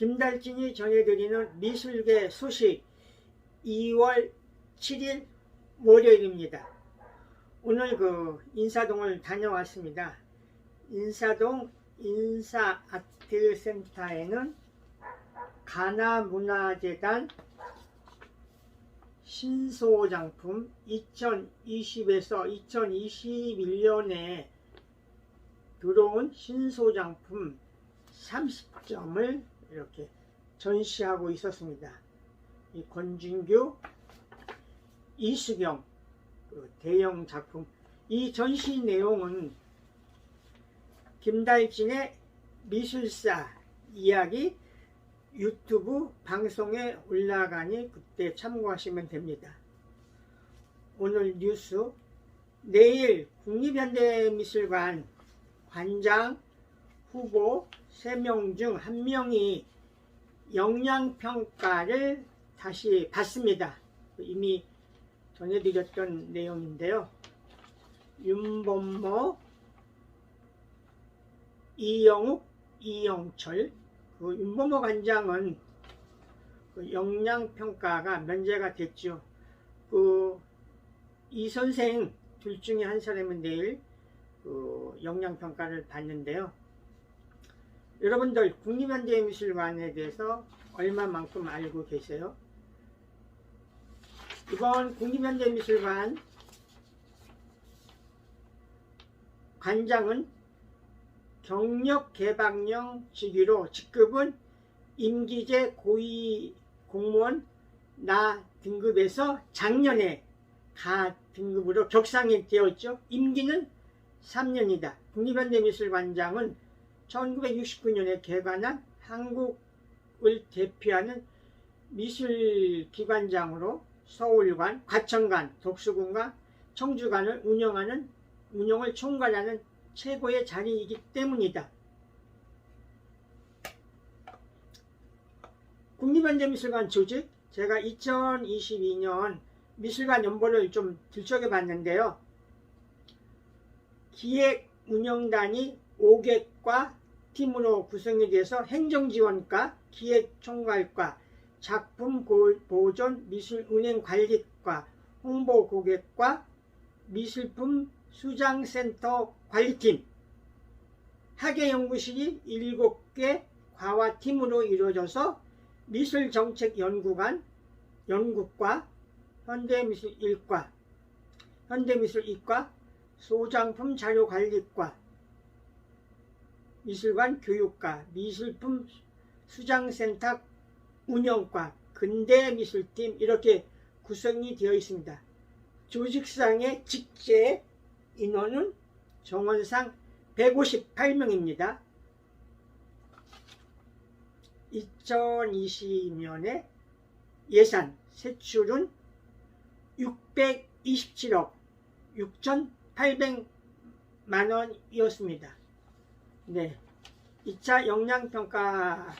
김달진이 전해드리는 미술계 소식 2월 7일 월요일입니다. 오늘 그 인사동을 다녀왔습니다. 인사동 인사아트센터에는 가나문화재단 신소장품 2020에서 2021년에 들어온 신소장품 30점을 이렇게 전시하고 있었습니다. 이 권진규, 이수경 그 대형 작품 이 전시 내용은 김달진의 미술사 이야기 유튜브 방송에 올라가니 그때 참고하시면 됩니다. 오늘 뉴스 내일 국립현대미술관 관장 후보 3명 중 1명이 영양평가를 다시 받습니다. 이미 전해드렸던 내용인데요. 윤범모, 이영욱, 이영철, 그 윤범모 관장은 그 영양평가가 면제가 됐죠. 그 이 선생 둘 중에 한 사람은 내일 그 영양평가를 받는데요. 여러분들 국립현대미술관에 대해서 얼마만큼 알고 계세요? 이번 국립현대미술관 관장은 경력 개방령 직위로 직급은 임기제 고위 공무원 나 등급에서 작년에 가 등급으로 격상이 되었죠. 임기는 3년이다. 국립현대미술관장은 1969년에 개관한 한국을 대표하는 미술기관장으로 서울관, 과천관, 독수관과 청주관을 운영하는 운영을 총괄하는 최고의 자리이기 때문이다. 국립현대미술관 조직 제가 2022년 미술관 연보를 좀 들춰게 봤는데요. 기획 운영단이 5객과 팀으로 구성이 돼서 행정지원과 기획총괄과 작품 보존 미술운행관리과 홍보 고객과 미술품 수장센터 관리팀. 학예연구실이 7개 과와팀으로 이루어져서 미술정책연구관 연구과 현대미술일과 현대미술이과 소장품 자료관리과 미술관 교육과 미술품 수장센터 운영과 근대미술팀 이렇게 구성이 되어 있습니다. 조직상의 직제 인원은 정원상 158명입니다. 2020년에 예산 세출은 627억 6,800만 원이었습니다. 네. 2차 역량평가가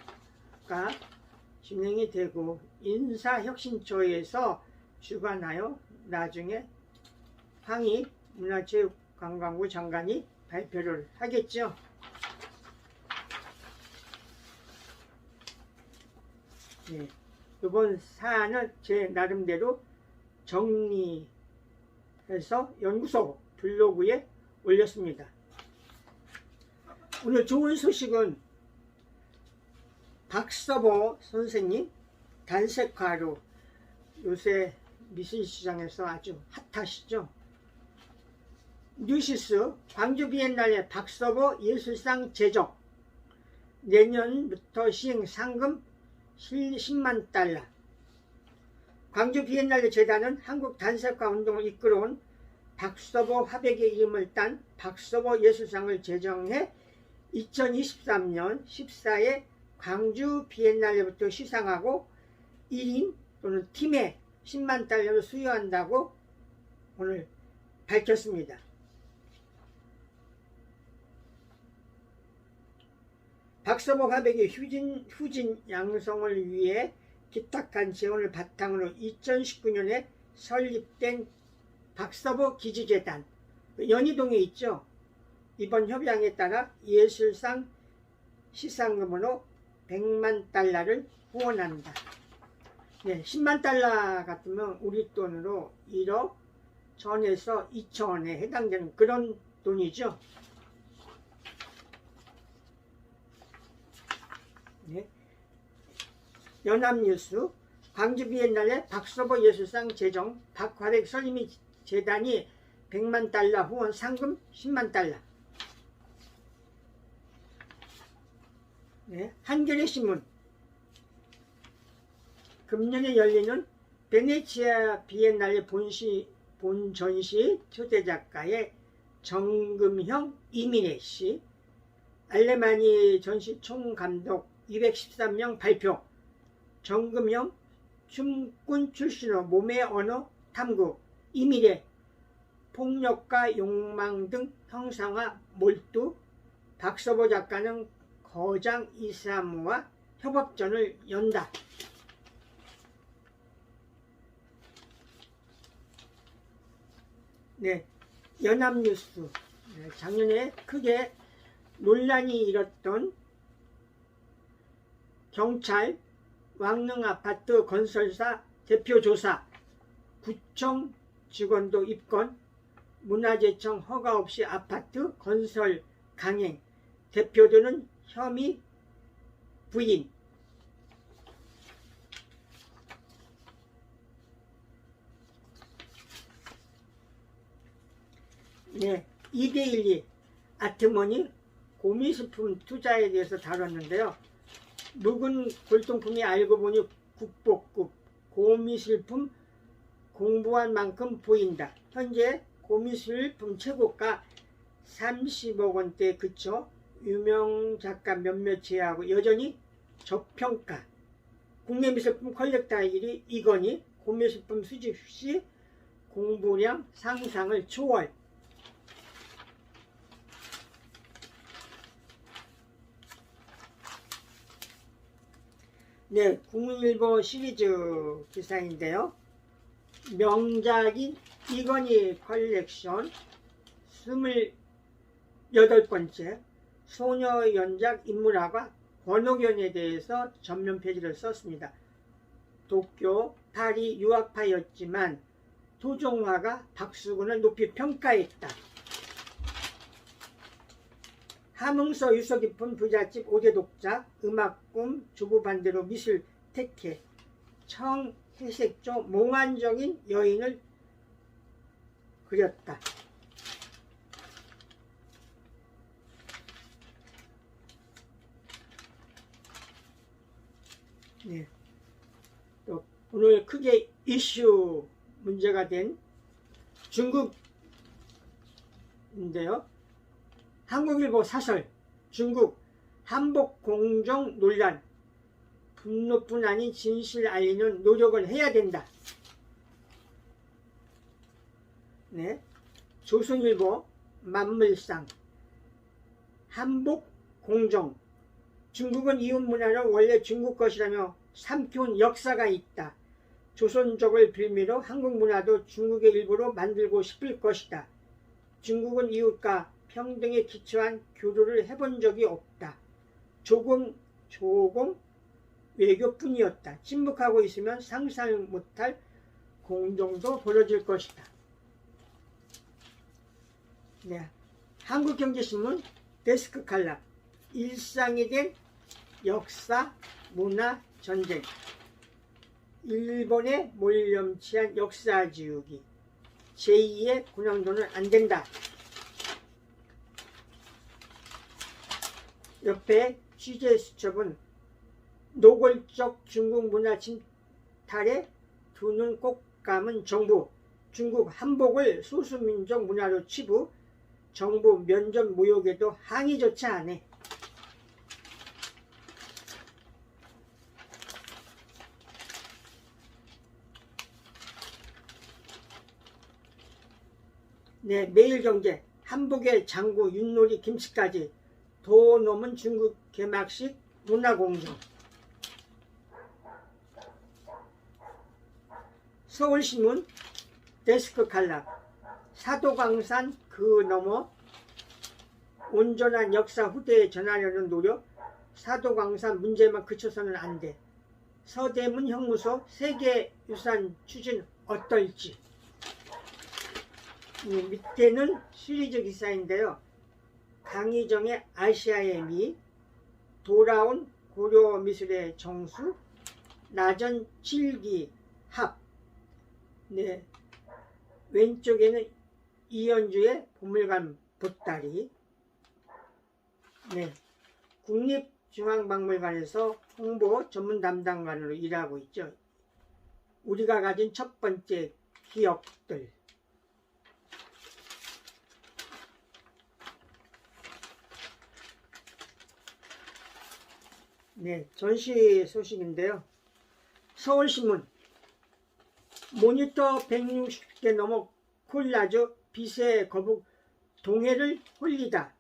진행이 되고 인사혁신처에서 주관하여 나중에 황희 문화체육관광부 장관이 발표를 하겠죠. 네. 이번 사안은 제 나름대로 정리해서 연구소 블로그에 올렸습니다. 오늘 좋은 소식은 박서보 선생님 단색화로 요새 미술시장에서 아주 핫하시죠. 뉴시스 광주 비엔날레 박서보 예술상 제적 내년부터 시행 상금 10만 달러 광주 비엔날레 재단은 한국 단색화 운동을 이끌어온 박서보 화백의 이름을 딴 박서보 예술상을 제정해 2023년 14회 광주 비엔날레부터 시상하고 1인 또는 팀에 10만 달러를 수여한다고 오늘 밝혔습니다. 박서보 화백의 휴진, 후진 양성을 위해 기탁한 재원을 바탕으로 2019년에 설립된 박서보 기지재단 연희동에 있죠. 이번 협약에 따라 예술상 시상금으로 100만 달러를 후원한다. 네, 10만 달러 같으면 우리 돈으로 1억 전에서 2천원에 해당되는 그런 돈이죠. 네. 연합뉴스 광주 비엔날레 박서보 예술상 재정 박화백 설림이 재단이 100만 달러 후원 상금 10만 달러 네. 한겨레 신문. 금년에 열리는 베네치아 비엔날레 본시 본전시 초대 작가의 정금형 이민혜 씨. 알레마니 전시 총감독 213명 발표. 정금형 춤꾼 출신으로 몸의 언어 탐구 이미래 폭력과 욕망 등 형상화 몰두. 박서보 작가는 거장 이사무와 협업전을 연다. 네, 연합뉴스. 네, 작년에 크게 논란이 일었던 경찰 왕릉 아파트 건설사 대표 조사. 구청 직원도 입건 문화재청 허가 없이 아파트 건설 강행. 대표들은 혐의 부인 네, 2대12 아트머니 고미식품 투자에 대해서 다뤘는데요. 묵은 골동품이 알고 보니 국보급 고미술품 공부한 만큼 보인다. 현재 고미술품 최고가 30억 원대에 그쳐 유명 작가 몇몇 제하고 여전히 저평가. 국내 미술품 컬렉터 1위 이건희 고미술품 수집 시 공부량 상상을 초월. 네, 국민일보 시리즈 기사인데요. 명작인 이건희 컬렉션 28번째 소녀 연작 인물화가 권옥연에 대해서 전면 페이지를 썼습니다. 도쿄, 파리 유학파였지만 토종화가 박수근을 높이 평가했다. 함흥서 유서 깊은 부잣집 5대 독자, 음악꿈, 주부 반대로 미술 택해, 청회색조 몽환적인 여인을 그렸다. 네. 또 오늘 크게 이슈 문제가 된 중국인데요. 한국일보 사설 중국 한복 공정 논란 분노뿐 아닌 진실 알리는 노력을 해야 된다. 네. 조선일보 만물상 한복 공정 중국은 이웃 문화는 원래 중국 것이라며 삼켜온 역사가 있다. 조선족을 빌미로 한국 문화도 중국의 일부로 만들고 싶을 것이다. 중국은 이웃과 평등에 기초한 교류를 해본 적이 없다. 조금 조금 외교뿐이었다. 침묵하고 있으면 상상 못할 공정도 벌어질 것이다. 네. 한국경제신문 데스크 칼럼 일상이 된 역사, 문화, 전쟁 일본에 몰염치한 역사 지우기 제2의 군항도는 안 된다. 옆에 취재 수첩은 노골적 중국 문화 침탈에 두 눈 꼭 감은 정부 중국 한복을 소수민족 문화로 치부 정부 면접 모욕에도 항의조차 안 해. 네, 매일경제 한복의 장구 윷놀이 김치까지 도 넘은 중국 개막식 문화공정 서울신문 데스크 칼라 사도광산 그 너머 온전한 역사 후대에 전하려는 노력 사도광산 문제만 그쳐서는 안 돼. 서대문 형무소 세계유산 추진 어떨지. 이 밑에는 시리즈 기사인데요. 강희정의 아시아의 미, 돌아온 고려 미술의 정수, 나전 칠기 합. 네. 왼쪽에는 이연주의 보물관 보따리. 네. 국립중앙박물관에서 홍보 전문 담당관으로 일하고 있죠. 우리가 가진 첫 번째 기억들. 네, 전시 소식인데요. 서울신문. 모니터 160개 넘어 콜라주 빛의 거북 동해를 홀리다.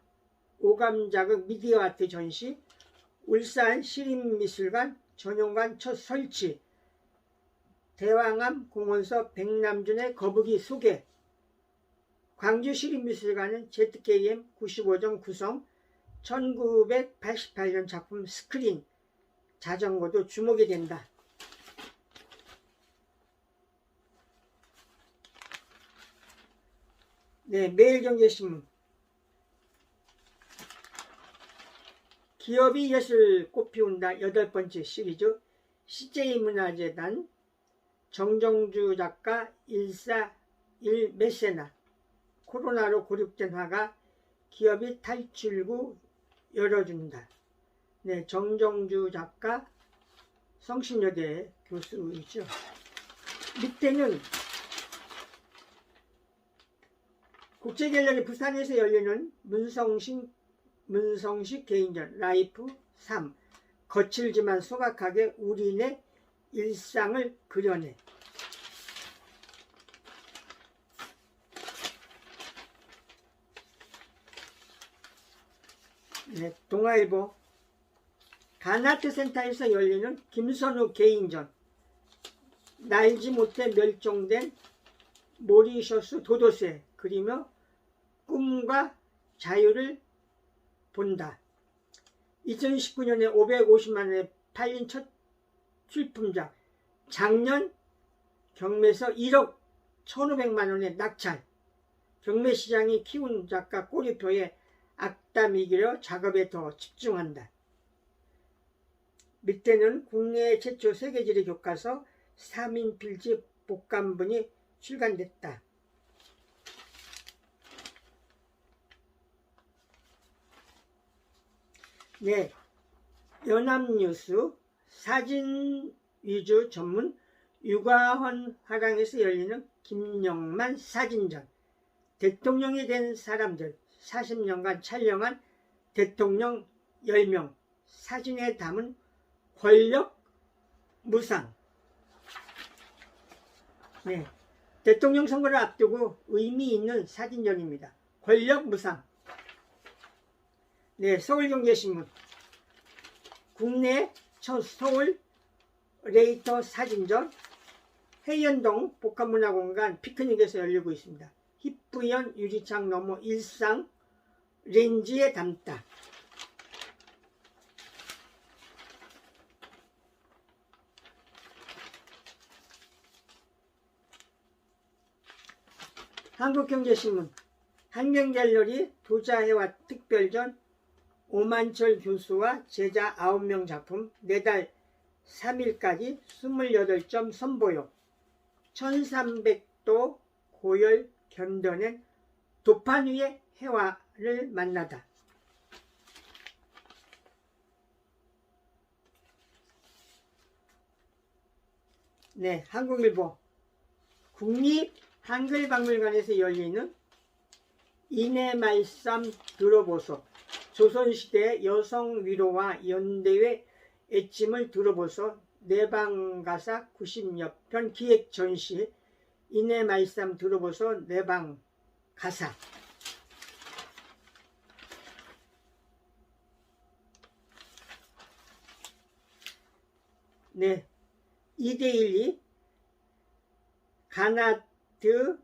오감자극 미디어 아트 전시. 울산 시립미술관 전용관 첫 설치. 대왕암 공원서 백남준의 거북이 소개. 광주 시립미술관은 ZKM 95점 구성 1988년 작품 스크린 자전거도 주목이 된다. 네, 매일경제신문. 기업이 예술 꽃피운다 여덟 번째 시리즈 CJ문화재단 정정주 작가 141 메세나 코로나로 고립된 화가 기업이 탈출구 열어준다. 네, 정정주 작가 성신여대 교수이죠. 밑에는 국제갤러리 부산에서 열리는 문성식, 문성식 개인전 라이프 3 거칠지만 소박하게 우리네 일상을 그려내 네, 동아일보 가나트 센터에서 열리는 김선우 개인전 날지 못해 멸종된 모리셔스 도도새 그리며 꿈과 자유를 본다. 2019년에 550만원에 팔린 첫 출품작 작년 경매에서 1억 1500만원의 낙찰 경매시장이 키운 작가 꼬리표에 악담이기려 작업에 더 집중한다. 밑에는 국내 최초 세계지리 교과서 3인 필지 복감본이 출간됐다. 네, 연합뉴스 사진 위주 전문 유가헌 화랑에서 열리는 김영만 사진전 대통령이 된 사람들 40년간 촬영한 대통령 10명 사진에 담은 권력 무상 네, 대통령 선거를 앞두고 의미 있는 사진전입니다. 권력 무상 네, 서울경제신문 국내 첫 서울 레이터 사진전 해연동 복합문화공간 피크닉에서 열리고 있습니다. 희뿌연 유리창 너머 일상 렌즈에 담다. 한국경제신문 한경갤러리 도자해와 특별전 오만철 교수와 제자 9명 작품 내달 3일까지 28점 선보여 1300도 고열 견뎌낸 도판 위의 해와를 만나다. 네, 한국일보 국립 한글박물관에서 열리는 인해말씀 들어보소. 조선시대 여성 위로와 연대의 애침을 들어보소. 내방가사 90여 편 기획 전시. 인해말씀 들어보소. 내방가사. 네, 2대1이 가나 이집트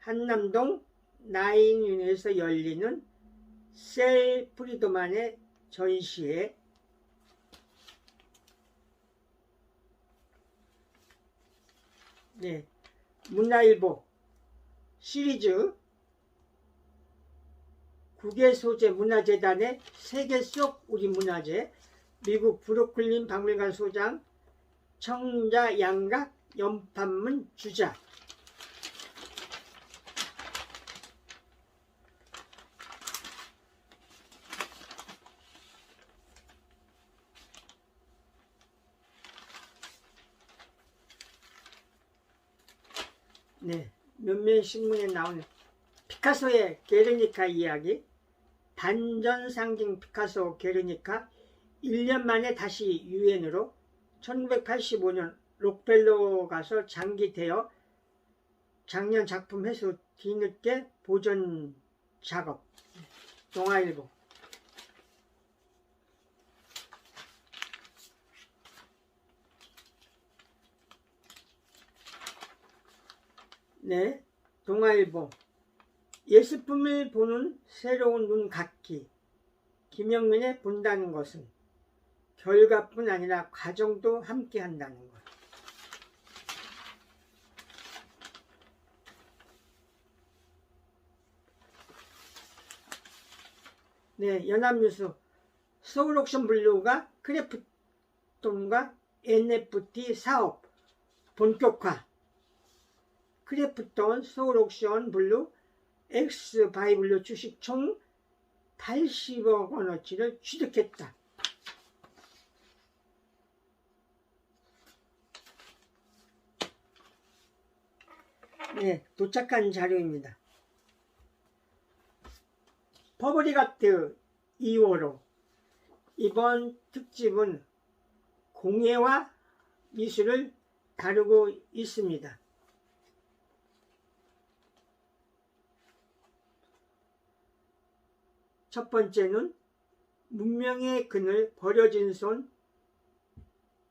한남동 나인윤에서 열리는 셀 프리드만의 전시회. 네, 문화일보 시리즈 국외 소재 문화재단의 세계 속 우리 문화재 미국 브루클린 박물관 소장 청자 양각 연판문 주작 네, 몇몇 신문에 나오는 피카소의 게르니카 이야기, 단전 상징 피카소 게르니카 1년 만에 다시 유엔으로 1985년 록펠로 가서 장기되어 작년 작품 회수 뒤늦게 보존 작업 동아일보 네, 동아일보. 예술품을 보는 새로운 눈 갖기 김영민의 본다는 것은 결과뿐 아니라 과정도 함께 한다는 것. 네, 연합뉴스. 서울옥션 블루가 크래프톤과 NFT 사업 본격화 크래프톤 서울옥션 블루 엑스 바이블로 주식 총 80억 원어치를 취득했다. 네, 도착한 자료입니다. 퍼블리가트 2호로 이번 특집은 공예와 미술을 다루고 있습니다. 첫 번째는 문명의 그늘 버려진 손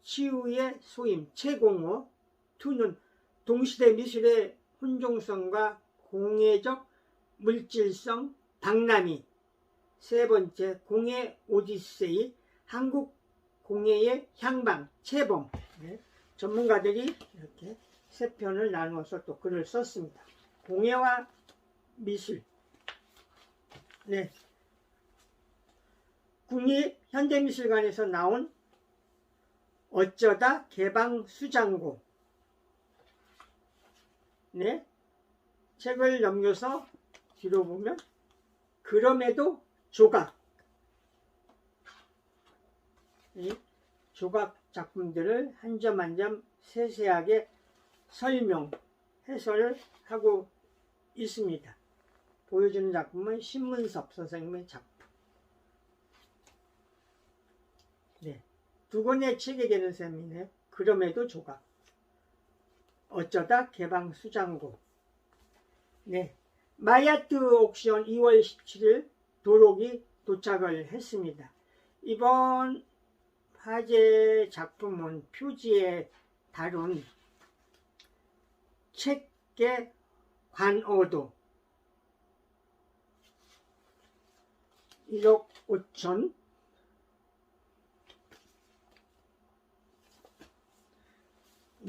치유의 소임 최공호 투는 동시대 미술의 혼종성과 공예적 물질성 박람회 세 번째 공예 오디세이 한국 공예의 향방 채범 네, 전문가들이 이렇게 세 편을 나누어서 또 글을 썼습니다. 공예와 미술 네. 국립현대미술관에서 나온 어쩌다 개방 수장고 네 책을 넘겨서 뒤로 보면 그럼에도 조각 이 조각 작품들을 한 점 한 점 세세하게 설명 해설을 하고 있습니다. 보여주는 작품은 신문섭 선생님의 작품. 네. 두 권의 책에 되는 셈이네. 그럼에도 조각. 어쩌다 개방 수장고. 네. 마야트 옥션 2월 17일 도록이 도착을 했습니다. 이번 화제 작품은 표지에 다룬 책의 관어도 1억 5천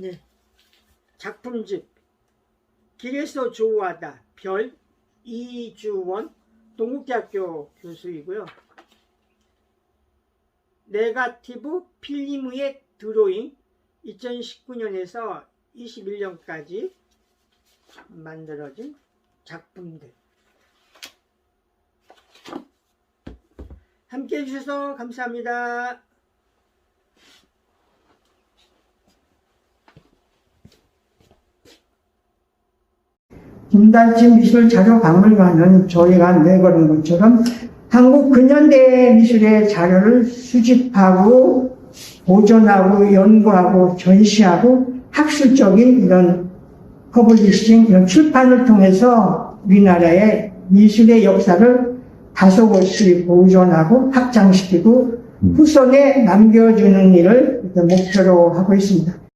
네. 작품집 길에서 좋아하다 별 이주원 동국대학교 교수이고요. 네가티브 필름의 드로잉 2019년에서 21년까지 만들어진 작품들 함께 해주셔서 감사합니다. 김단지 미술자료박물관은 저희가 내걸은 것처럼 한국 근현대 미술의 자료를 수집하고 보존하고 연구하고 전시하고 학술적인 이런 퍼블리싱 이런 출판을 통해서 우리나라의 미술의 역사를 다소 곳이 보존하고 확장시키고 후손에 남겨주는 일을 목표로 하고 있습니다.